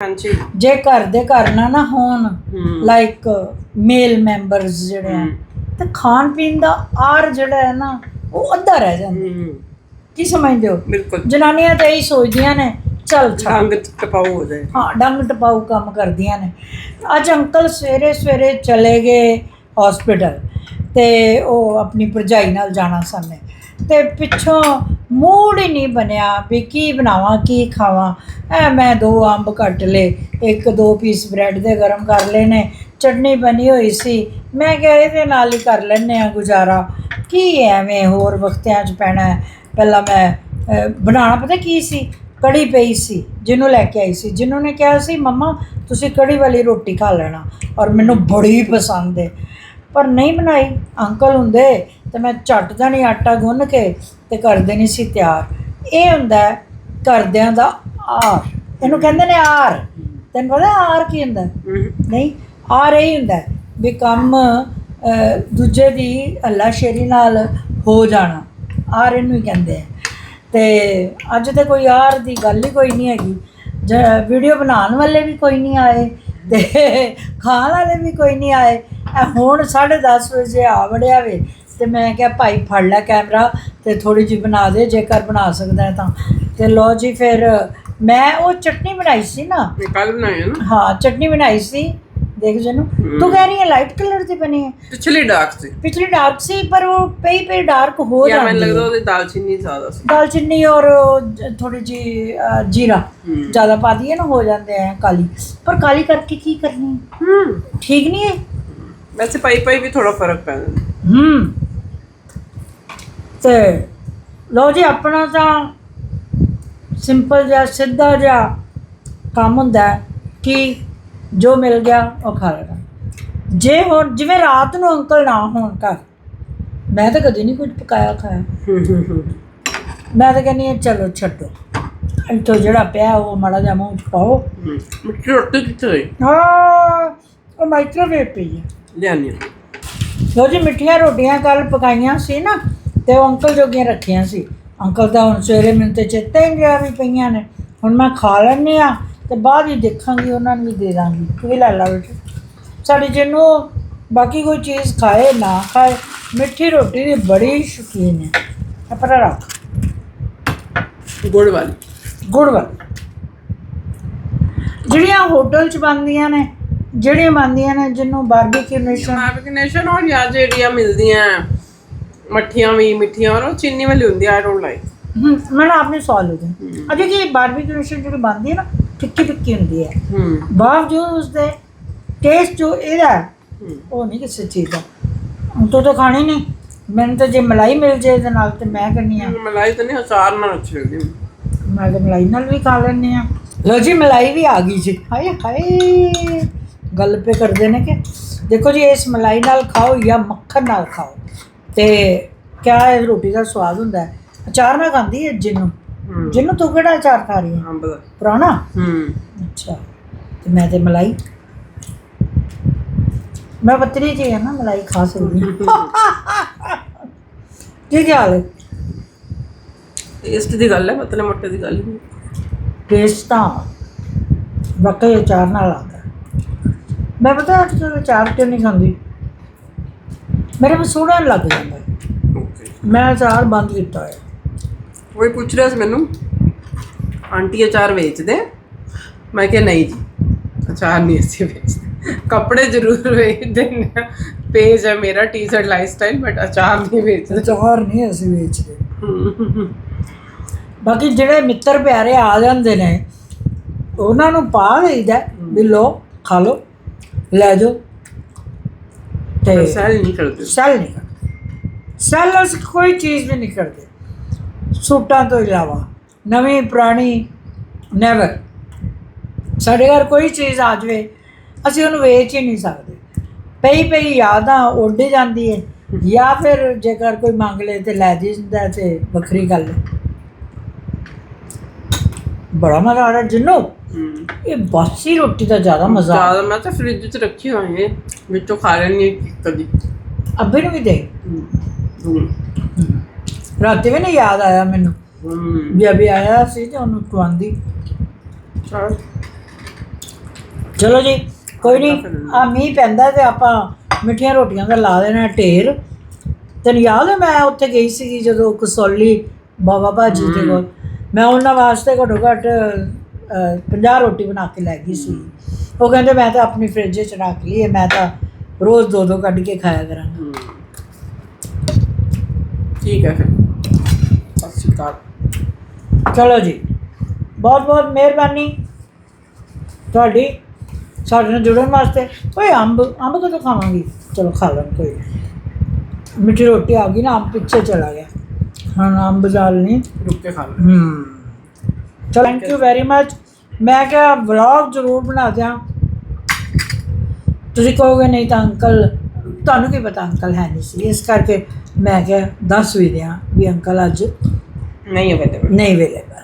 ਹਾਂਜੀ। ਜੇ ਘਰ ਦੇ ਘਰ ਨਾ ਨਾ ਹੋਣ ਲਾਈਕ ਮੇਲ ਮੈਂਬਰਸ ਜਿਹੜੇ ਆ। ਤੇ ਖਾਣ ਪੀਣ ਦਾ ਆਰ ਜਿਹੜਾ ਹੈ ਨਾ ਉਹ ਅੱਧਾ ਰਹਿ ਜਾਂਦਾ। ਕੀ ਸਮਝਦੇ ਹੋ? ਬਿਲਕੁਲ। ਜਨਾਨੀਆਂ ਤਾਂ ਇਹੀ ਸੋਚਦੀਆਂ ਨੇ ਚੱਲ ਛੱਡ। ਰੰਗ ਟਪਾਉ ਹੋ ਜਾਏ। ਹਾਂ ਡੰਗ ਟਪਾਊ ਕੰਮ ਕਰਦੀਆਂ ਨੇ। ਅੱਜ ਅੰਕਲ ਸਵੇਰੇ ਸਵੇਰੇ ਚਲੇ ਗਏ ਹਸਪੀਟਲ ਤੇ ਉਹ ਆਪਣੀ ਭਰਜਾਈ ਨਾਲ ਜਾਣਾ ਸਨ ਨੇ ਤੇ ਪਿੱਛੋਂ ਮੂਡ ਹੀ ਨਹੀਂ ਬਣਿਆ ਵੀ ਕੀ ਬਣਾਵਾਂ, ਕੀ ਖਾਵਾਂ। ਐ ਮੈਂ ਦੋ ਅੰਬ ਕੱਟ ਲਏ, ਇੱਕ ਦੋ ਪੀਸ ਬ੍ਰੈਡ ਦੇ ਗਰਮ ਕਰ ਲਏ ਨੇ, ਚਟਨੀ ਬਣੀ ਹੋਈ ਸੀ। ਮੈਂ ਕਿਹਾ ਇਹਦੇ ਨਾਲ ਹੀ ਕਰ ਲੈਨੇ ਆ ਗੁਜ਼ਾਰਾ। ਕੀ ਐਵੇਂ ਹੋਰ ਵਕਤਿਆਂ 'ਚ ਪੈਣਾ ਪਹਿਲਾਂ ਮੈਂ ਬਣਾਉਣਾ ਪਤਾ ਕੀ ਸੀ? ਕੜੀ ਪਈ ਸੀ, ਜਿਹਨੂੰ ਲੈ ਕੇ ਆਈ ਸੀ। ਜਿਹਨੂੰ ਨੇ ਕਿਹਾ ਸੀ, ਮੰਮਾ, ਤੁਸੀਂ ਕੜੀ ਵਾਲੀ ਰੋਟੀ ਖਾ ਲੈਣਾ। ਔਰ ਮੈਨੂੰ ਬੜੀ ਪਸੰਦ ਹੈ ਪਰ ਨਹੀਂ ਬਣਾਈ। ਅੰਕਲ ਹੁੰਦੇ ਤੇ ਮੈਂ ਝੱਟ ਦਾ ਨਹੀਂ ਆਟਾ ਗੁੰਨ ਕੇ ਤੇ ਕਰ ਦੇਣੀ ਸੀ ਤਿਆਰ। ਇਹ ਹੁੰਦਾ ਹੈ ਘਰਦਿਆਂ ਦਾ ਆਰ। ਇਹਨੂੰ ਕਹਿੰਦੇ ਨੇ ਆਰ। ਤੈਨੂੰ ਪਤਾ ਆਰ ਕੀ ਹੁੰਦਾ? ਨਹੀਂ ਆਰ ਇਹ ਹੁੰਦਾ ਵੀ ਕੰਮ ਦੂਜੇ ਦੀ ਹੱਲਾਸ਼ੇਰੀ ਨਾਲ ਹੋ ਜਾਣਾ। ਆਰ ਇਹਨੂੰ ਹੀ ਕਹਿੰਦੇ ਆ। ਤੇ ਅੱਜ ਤੇ ਕੋਈ ਆਰ ਦੀ ਗੱਲ ਹੀ ਕੋਈ ਨਹੀਂ ਹੈਗੀ। ਵੀਡੀਓ ਬਣਾਉਣ ਵਾਲੇ ਵੀ ਕੋਈ ਨਹੀਂ ਆਏ ਤੇ ਖਾਣ ਵਾਲੇ ਵੀ ਕੋਈ ਨਹੀਂ ਆਏ। ਹੁਣ 10:30 ਵਜੇ ਆ ਵੜਿਆ ਵੇ। ਤੇ ਮੈਂ ਕਿਹਾ ਭਾਈ ਫੜ ਲੈ ਕੈਮਰਾ ਤੇ ਥੋੜੀ ਜਿਹੀ ਬਣਾ ਦੇ ਜੇਕਰ ਬਣਾ ਸਕਦਾ ਹੈ ਤਾਂ। ਤੇ ਲੋ ਜੀ ਫਿਰ ਮੈਂ ਉਹ ਚਟਨੀ ਬਣਾਈ ਸੀ ਨਾ। ਕੱਲ ਬਣਾਇਆ ਨਾ? ਹਾਂ ਚਟਨੀ ਬਣਾਈ ਸੀ। ਦੇਖ ਜਨੂੰ। ਤੂੰ ਕਹਿ ਰਹੀ ਹੈ ਲਾਈਟ ਕਲਰ ਦੀ ਬਣੀ ਹੈ? ਪਿਛਲੀ ਡਾਰਕ ਸੀ। ਪਿਛਲੀ ਡਾਰਕ ਸੀ ਪਰ ਉਹ ਪਈ ਪਈ ਡਾਰਕ ਹੋ ਯਾ ਮੈਨੂੰ ਜਾਂਦੀ ਲੱਗਦਾ ਹੈ। ਉਹਦੀ ਦਾਲਚੀਨੀ ਜ਼ਿਆਦਾ ਸੀ। ਦਾਲਚੀਨੀ ਔਰ ਥੋੜੀ ਜੀ ਜੀਰਾ ਹੂੰ। ਜ਼ਿਆਦਾ ਪਾ ਦਈਏ ਨਾ ਹੋ ਜਾਂਦੇ ਆ ਕਾਲੀ। ਪਰ ਕਾਲੀ ਕਰਕੇ ਕੀ ਕਰਨੀ? ਹੂੰ। ਠੀਕ ਨਹੀਂ ਹੈ? ਵੈਸੇ ਪਾਈ ਪਾਈ ਵੀ ਥੋੜਾ ਫ਼ਰਕ ਪੈ ਜਾਂਦਾ। ਹੂੰ। ਤੇ ਲੋ ਜੀ ਆਪਣਾ ਤਾਂ ਸਿੰਪਲ ਜਿਹਾ ਸਿੱਧਾ ਜਿਹਾ ਕੰਮ ਹੁੰਦਾ ਕਿ ਜੋ ਮਿਲ ਗਿਆ ਉਹ ਖਾ ਲੈਣਾ। ਜੇ ਹੁਣ ਜਿਵੇਂ ਰਾਤ ਨੂੰ ਅੰਕਲ ਨਾ ਹੋਣ ਘਰ ਮੈਂ ਤਾਂ ਕਦੀ ਨਹੀਂ ਕੁਝ ਪਕਾਇਆ ਖਾਇਆ। ਮੈਂ ਤਾਂ ਕਹਿੰਦੀ ਹਾਂ ਚਲੋ ਛੱਡੋ। ਇੱਥੋਂ ਜਿਹੜਾ ਪਿਆ ਉਹ ਮਾੜਾ ਜਿਹਾ ਮੂੰਹ 'ਚ ਪਾਓ। ਮਿੱਠੀ ਰੋਟੀ ਕਿੱਥੇ ਹੋਈ? ਹਾਂ ਉਹ ਮਾਈਕ੍ਰੋਵੇਵ ਪਈ ਹੈ। ਲਿਆਨੀ ਲੋ ਜੀ ਮਿੱਠੀਆਂ ਰੋਟੀਆਂ ਕੱਲ ਪਕਾਈਆਂ ਸੀ ਨਾ। ਤੇ ਉਹ ਅੰਕਲ ਜੋਗੀਆਂ ਰੱਖੀਆਂ ਸੀ। ਅੰਕਲ ਤਾਂ ਹੁਣ ਸਵੇਰੇ ਮੈਨੂੰ ਤੇ ਚੇਤਾ ਹੀ ਨਹੀਂ ਰਿਹਾ ਵੀ ਪਈਆਂ ਨੇ। ਹੁਣ ਮੈਂ ਖਾ ਲੈਂਦੀ ਆ ਤੇ ਬਾਅਦ ਹੀ ਦੇਖਾਂਗੀ ਉਹਨਾਂ ਨੂੰ ਵੀ ਦੇ ਦਾਂਗੀ। ਤੂੰ ਵੀ ਲੈ ਲਾ ਬੇਟੇ। ਸਾਡੀ ਜਿਹਨੂੰ ਬਾਕੀ ਕੋਈ ਚੀਜ਼ ਖਾਏ ਨਾ ਖਾਏ ਮਿੱਠੀ ਰੋਟੀ ਦੀ ਬੜੀ ਸ਼ੌਕੀਨ ਹੈ। ਇਹ ਪਰ ਰੱਖ। ਗੁੜ ਵਾਲੀ ਗੁੜ ਵਾਲੀ ਜਿਹੜੀਆਂ ਹੋਟਲ 'ਚ ਬਣਦੀਆਂ ਨੇ ਜਿਹੜੀਆਂ ਬਣਦੀਆਂ ਨੇ ਜਿਹਨੂੰ ਬਾਰਬੀਕਿਊ ਨੇਸ਼ਨ ਮੈਬਿਕਨੇਸ਼ਨ ਔਰ ਯਾ ਜਿਹੜੀਆਂ ਮਿਲਦੀਆਂ। ਮੱਠੀਆਂ ਵੀ ਮਿੱਠੀਆਂ ਔਰ ਉਹ ਚੀਨੀ ਵਾਲੀ ਹੁੰਦੀ ਆਈ ਡੋਨਟ ਲਾਈਕ ਹਮ, ਮੈਂ ਨਾ ਆਪਣੀ ਸਵਾਲ ਹੋ। ਜਾਏ ਅਜੇ ਕੀ ਬਾਰਬੀਕਿਊ ਨੇਸ਼ਨ ਜਿਹੜੀ ਬਣਦੀ ਹੈ ਨਾ ਫਿੱਕੀ ਫਿੱਕੀ ਹੁੰਦੀ ਹੈ। ਹੂੰ ਬਾਵਜੂਦ ਉਸਦੇ ਟੇਸਟ ਜੋ ਇਹਦਾ ਉਹ ਨਹੀਂ ਕਿਸੇ ਚੀਜ਼ ਦਾ। ਤੂੰ ਤਾਂ ਖਾਣੀ ਨਹੀਂ। ਮੈਨੂੰ ਤਾਂ ਜੇ ਮਲਾਈ ਮਿਲ ਜੇ ਇਹਦੇ ਨਾਲ ਤੇ ਮੈਂ ਕਰਨੀ ਆ। ਮਲਾਈ ਤਾਂ ਨਹੀਂ ਅਚਾਰ ਨਾਲ ਅੱਛੀ ਲੱਗਦੀ ਮੈਂ ਤਾਂ ਮਲਾਈ ਨਾਲ ਵੀ ਖਾ ਲੈਂਦੀ ਆ। ਲੋ ਜੀ ਮਲਾਈ ਵੀ ਆ ਗਈ ਜੀ। ਹਾਏ ਹਾਏ। ਗੱਲ ਪੇ ਕਰਦੇ ਨੇ ਕਿ ਦੇਖੋ ਜੀ ਇਸ ਮਲਾਈ ਨਾਲ ਖਾਓ ਜਾਂ ਮੱਖਣ ਨਾਲ ਖਾਓ। ਤੇ ਕਿਆ ਇਹ ਰੋਟੀ ਦਾ ਸਵਾਦ ਹੁੰਦਾ ਹੈ? ਅਚਾਰ ਨਾਲ ਖਾਂਦੀ ਹੈ ਜਿਹਨੂੰ ਹੂੰ। ਜਿਹਨੂੰ ਤੂੰ ਕਿਹੜਾ ਅਚਾਰ ਖਾ ਰਹੀ ਹੈ? ਅੰਬ ਦਾ ਪੁਰਾਣਾ? ਹੂੰ। ਅੱਛਾ। ਤੇ ਮੈਂ ਤੇ ਮਲਾਈ। ਮੈਂ ਪਤਲੀ ਜੀ ਹੈ ਨਾ ਮਲਾਈ ਖਾ ਸਕਦੀ ਕੀ ਹਾਲ ਹੈ? ਟੇਸਟ ਦੀ ਗੱਲ ਹੈ ਪਤਲੇ ਮੋਟੇ ਦੀ ਗੱਲ ਨਹੀਂ ਟੇਸਟ ਤਾਂ ਵਾਕਈ ਅਚਾਰ ਨਾਲ ਆਉਂਦਾ ਮੈਂ ਪਤਾ ਅੱਜ ਅਚਾਰ ਕਿਉਂ ਨਹੀਂ ਖਾਂਦੀ? ਮੇਰੇ ਮਸੂੜਾ ਲੱਗ ਜਾਂਦਾ। ਓਕੇ ਮੈਂ ਅਚਾਰ ਬੰਦ ਕੀਤਾ ਹੈ ਕੋਈ ਪੁੱਛ ਰਿਹਾ ਸੀ ਮੈਨੂੰ? ਆਂਟੀ ਅਚਾਰ ਵੇਚਦੇ ਮੈਂ ਕਿਹਾ ਨਹੀਂ ਜੀ ਅਚਾਰ ਨਹੀਂ ਅਸੀਂ ਵੇਚਦੇ। ਕੱਪੜੇ ਜ਼ਰੂਰ ਵੇਚਦੇ ਨੇ ਪੇਜ ਹੈ ਮੇਰਾ ਟੀ-ਸ਼ਰਟ ਲਾਈਫਸਟਾਈਲ ਬਟ ਅਚਾਰ ਨਹੀਂ ਵੇਚਦੇ। ਅਚਾਰ ਨਹੀਂ ਅਸੀਂ ਵੇਚਦੇ। ਬਾਕੀ ਜਿਹੜੇ ਮਿੱਤਰ ਪਿਆਰੇ ਆ ਜਾਂਦੇ ਨੇ ਉਹਨਾਂ ਨੂੰ ਪਾ ਦੇਈਦਾ ਵੀ ਲੋ ਖਾ ਲੋ ਲੈ ਜਾਓ। ਤੇ ਸੈਲ ਨਹੀਂ ਕਰਦੇ। ਸੈਲ ਨਹੀਂ ਕਰਦੇ। ਸੈਲ ਅਸੀਂ ਕੋਈ ਚੀਜ਼ ਵੀ ਨਹੀਂ ਕਰਦੇ। ਸੂਟਾਂ ਤੋਂ ਇਲਾਵਾ ਨਵੀਂ ਪੁਰਾਣੀ ਨੈਵਰ ਸਾਡੇ ਘਰ ਕੋਈ ਚੀਜ਼ ਆ ਜਾਵੇ ਅਸੀਂ ਉਹਨੂੰ ਵੇਚ ਹੀ ਨਹੀਂ ਸਕਦੇ। ਪਈ ਪਈ ਯਾਦਾਂ ਉੱਡ ਜਾਂਦੀ ਹੈ ਜਾਂ ਫਿਰ ਜੇਕਰ ਕੋਈ ਮੰਗ ਲੇ ਤੇ ਲੈ ਜਾਂਦਾ ਤੇ ਵੱਖਰੀ ਗੱਲ ਹੈ। ਬੜਾ ਮਜ਼ਾ ਆ ਰਿਹਾ। ਜਿੰਨੂ ਇਹ ਬਾਸੀ ਰੋਟੀ ਦਾ ਜ਼ਿਆਦਾ ਮਜ਼ਾ ਆ। ਜ਼ਿਆਦਾ ਮੈਂ ਤਾਂ ਫ੍ਰਿਜ 'ਚ ਰੱਖੀ ਹੋਈ ਹੈ ਵਿੱਚੋਂ ਖਾ ਲੈਣੀ ਕਦੀ ਅੱਬੇ ਨੂੰ ਵੀ ਦੇ। ਹੂੰ। ਰਾਤੀ ਵੀ ਨਹੀਂ ਯਾਦ ਆਇਆ ਮੈਨੂੰ। ਹੂੰ। ਵੀ ਅਭੀ ਆਇਆ ਸੀ ਤੇ ਉਹਨੂੰ ਖਵਾਉਂਦੀ। ਚਲ। ਚਲੋ ਜੀ ਕੋਈ ਨਹੀਂ ਆ ਮੀਂਹ ਪੈਂਦਾ ਤੇ ਆਪਾਂ ਮਿੱਠੀਆਂ ਰੋਟੀਆਂ ਦਾ ਲਾ ਦੇਣਾ ਢੇਰ। ਤੈਨੂੰ ਯਾਦ ਹੈ ਮੈਂ ਉੱਥੇ ਗਈ ਸੀਗੀ ਜਦੋਂ ਕਸੌਲੀ ਬਾਬਾ ਭਾਜੀ ਦੇ ਕੋਲ? ਮੈਂ ਉਹਨਾਂ ਵਾਸਤੇ ਘੱਟੋ ਘੱਟ 50 ਰੋਟੀ ਬਣਾ ਕੇ ਲੈ ਗਈ ਸੀ। ਉਹ ਕਹਿੰਦੇ ਮੈਂ ਤਾਂ ਆਪਣੀ ਫ੍ਰਿਜ 'ਚ ਰੱਖ ਲਈ ਹੈ ਮੈਂ ਤਾਂ ਰੋਜ਼ ਦੋ ਦੋ ਕੱਢ ਕੇ ਖਾਇਆ ਕਰਾਂਗਾ। ਹਮ। ਠੀਕ ਹੈ ਫਿਰ। ਸਤਿ ਸ਼੍ਰੀ ਅਕਾਲ। ਚਲੋ ਜੀ ਬਹੁਤ ਬਹੁਤ ਮਿਹਰਬਾਨੀ ਤੁਹਾਡੀ ਸਾਡੇ ਨਾਲ ਜੁੜਨ ਵਾਸਤੇ। ਓਏ ਅੰਬ ਅੰਬ ਕਦੋਂ ਖਾਵਾਂਗੀ? ਚਲੋ ਖਾ ਲਾਂ ਕੋਈ। ਮਿੱਠੀ ਰੋਟੀ ਆ ਗਈ ਨਾ ਅੰਬ ਪਿੱਛੇ ਚਲਾ ਗਿਆ। ਹੁਣ ਅੰਬ ਦਾਲ ਨਹੀਂ। ਰੁਕ ਕੇ ਖਾ ਚਲੋ ਥੈਂਕ ਯੂ ਵੈਰੀ ਮਚ ਮੈਂ ਕਿਹਾ ਵਲੌਗ ਜ਼ਰੂਰ ਬਣਾ ਦਿਆਂ। ਤੁਸੀਂ ਕਹੋਗੇ ਨਹੀਂ ਤਾਂ ਅੰਕਲ ਤੁਹਾਨੂੰ ਕੀ ਪਤਾ ਅੰਕਲ ਹੈ ਨਹੀਂ ਸੀ? ਇਸ ਕਰਕੇ ਮੈਂ ਕਿਹਾ ਦੱਸ ਵੀ ਦਿਆਂ ਵੀ ਅੰਕਲ ਅੱਜ ਨਹੀਂ ਅਵੇਲੇਬਲ ਨਹੀਂ ਅਵੇਲੇਬਲ